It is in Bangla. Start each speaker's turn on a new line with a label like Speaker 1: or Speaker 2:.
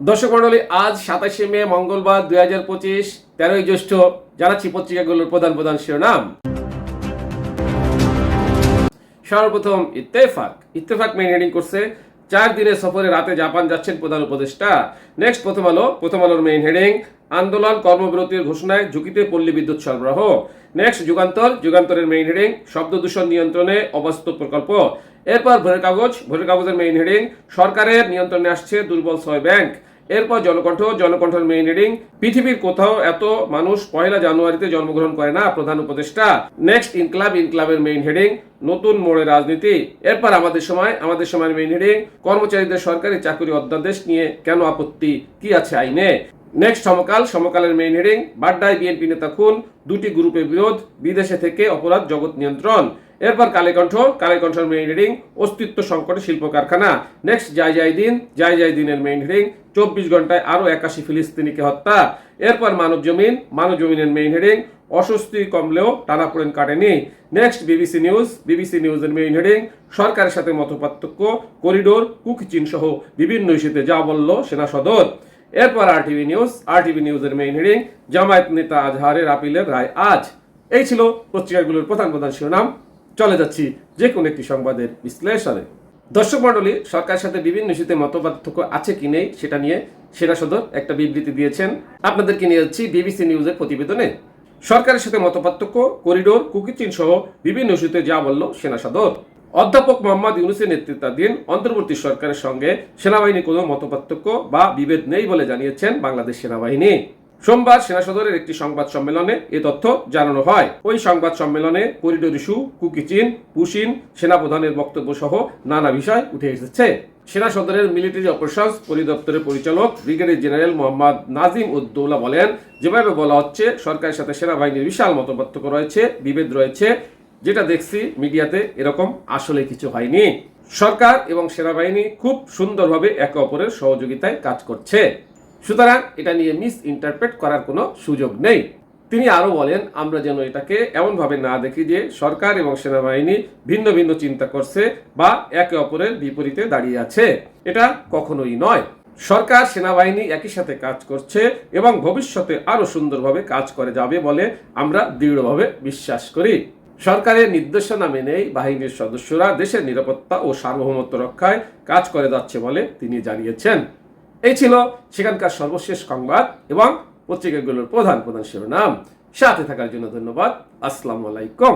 Speaker 1: দর্শক মন্ডলী আজ সাতাশে মে, মঙ্গলবার, দুই হাজার পঁচিশ, তেরোই জ্যৈষ্ঠ, জানাচ্ছি পত্রিকাগুলোর প্রধান প্রধান শিরোনাম। সর্বপ্রথম ইত্তেফাক। ইত্তেফাক মেইন হেডিং করছে চার দিনের সফরে রাতে জাপান যাচ্ছেন প্রধান উপদেষ্টা। নেক্সট, প্রথম আলো, প্রথম আলোর মেইন হেডিং আন্দোলন, কর্মবিরতির ঘোষণায় ঝুঁকিতে পল্লী বিদ্যুৎ সরবরাহ। নেক্সট, যুগান্তর, যুগান্তরের মেইন হেডিং শব্দ দূষণ নিয়ন্ত্রণে অবাস্তব প্রকল্প। এরপর ভোরের কাগজ, ভোরের কাগজের মেইন হেডিং সরকারের নিয়ন্ত্রণে আসছে দুর্বল ছয় ব্যাংক এরপর জনকণ্ঠ জনকণ্ঠের মেইন হেডিং পৃথিবীর কোথাও এত মানুষ পয়লা জানুয়ারিতে জন্মগ্রহণ করে না, প্রধান উপদেষ্টা। নেক্সট ইনক্লাব, ইনক্লাবের মেইন হেডিং নতুন মোড়ে রাজনীতি। এরপর আমাদের সময়, আমাদের সময়ের মেইন হেডিং কর্মচারীদের সরকারি চাকরি অধ্যাদেশ নিয়ে কেন আপত্তি? কি আছে আইনে? নেক্সট সমকাল, সমকালের মেইন হেডিং বাড্ডায় বিএনপি নেতা খুন, দুটি গ্রুপের বিরোধ, বিদেশে থেকে অপরাধ, জগৎ নিয়ন্ত্রণ। এরপর কালেকণ্ঠ কালেকণ্ঠের মেইন হেডিং অস্তিত্ব সংকটে শিল্প কারখানা নেক্সট যাই যাই দিন জাই জাই দিনের মেইন হেডিং চব্বিশ ঘন্টায় আরও একাশি ফিলিস্তিনিকে হত্যা। এরপর মানব জমিন, মানব জমিনের মেইন হেডিং অস্বস্তি কমলেও টানাপোড়েন কাটেনি। নেক্সট বিবিসি নিউজ বিবিসি নিউজের মেইন হেডিং সরকারের সাথে মতপার্থক্য, করিডোর কুকচিন সহ বিভিন্ন ইস্যুতে যা বলল সেনা সদর। এরপর R TV news R TV নিউজের মেইন হেডিং জামায়াত নেতা আজহারের আপিলের রায় আজ। এই ছিল পত্রিকাগুলোর প্রধান প্রধান শিরোনাম। চলে যাচ্ছি যে কোনো একটি সংবাদের বিশ্লেষণে। দর্শক মণ্ডলী, সরকারের সাথে বিভিন্ন ইস্যুতে মতপার্থক্য আছে কি নেই সেটা নিয়ে সেরা সদর একটা বিবৃতি দিয়েছেন। আপনাদেরকে নিয়ে যাচ্ছি বিবিসি নিউজের প্রতিবেদনে। সরকারের সাথে মতপার্থক্য, করিডোর, কুকিচিন সহ বিভিন্ন ইস্যুতে যা বলল সেনা সদর। অধ্যাপক মোহাম্মদ ইউনুসের নেতৃত্বাধীন অন্তর্বর্তী সরকারের সঙ্গে সেনাবাহিনীর কোনো মতপার্থক্য বা বিভেদ নেই বলে জানিয়েছেন বাংলাদেশ সেনাবাহিনী। সোমবার সেনা সদরের একটি সংবাদ সম্মেলনে এ তথ্য জানানো হয়। ওই সংবাদ সম্মেলনে করিডোর ইস্যু কুকিচিন পুশিন, সেনাপ্রধানের বক্তব্য সহ নানা বিষয় উঠে এসেছে। সেনা সদরের মিলিটারি অপারেশনস পরিদপ্তরের পরিচালক ব্রিগেডিয়ার জেনারেল মোহাম্মদ নাজিম উদ্দৌলা বলেন, যেভাবে বলা হচ্ছে, সরকারের সাথে সেনাবাহিনীর বিশাল মতপার্থক্য রয়েছে, বিভেদ রয়েছে। যেটা দেখছি মিডিয়াতে, এরকম আসলে কিছু হয়নি। সরকার এবং সেনাবাহিনী খুব সুন্দরভাবে একে অপরের সহযোগিতায় কাজ করছে। সুতরাং এটা নিয়ে মিস ইন্টারপ্রেট করার কোনো সুযোগ নেই। তিনি আরও বলেন, আমরা যেন এটাকে এমনভাবে না দেখি যে সরকার এবং সেনাবাহিনী ভিন্ন ভিন্ন চিন্তা করছে বা একে অপরের বিপরীতে দাঁড়িয়ে আছে। এটা কখনোই নয়। সরকার, সেনাবাহিনী একই সাথে কাজ করছে এবং ভবিষ্যতে আরও সুন্দরভাবে কাজ করে যাবে বলে আমরা দৃঢ়ভাবে বিশ্বাস করি। সরকারের নির্দেশনা মেনেই বাহিনীর সদস্যরা দেশের নিরাপত্তা ও সার্বভৌমত্ব রক্ষায় কাজ করে যাচ্ছে বলে তিনি জানিয়েছেন। এই ছিল সেখানকার সর্বশেষ সংবাদ এবং পত্রিকাগুলোর প্রধান প্রধান শিরোনাম। সাথে থাকার জন্য ধন্যবাদ। আসসালামু আলাইকুম।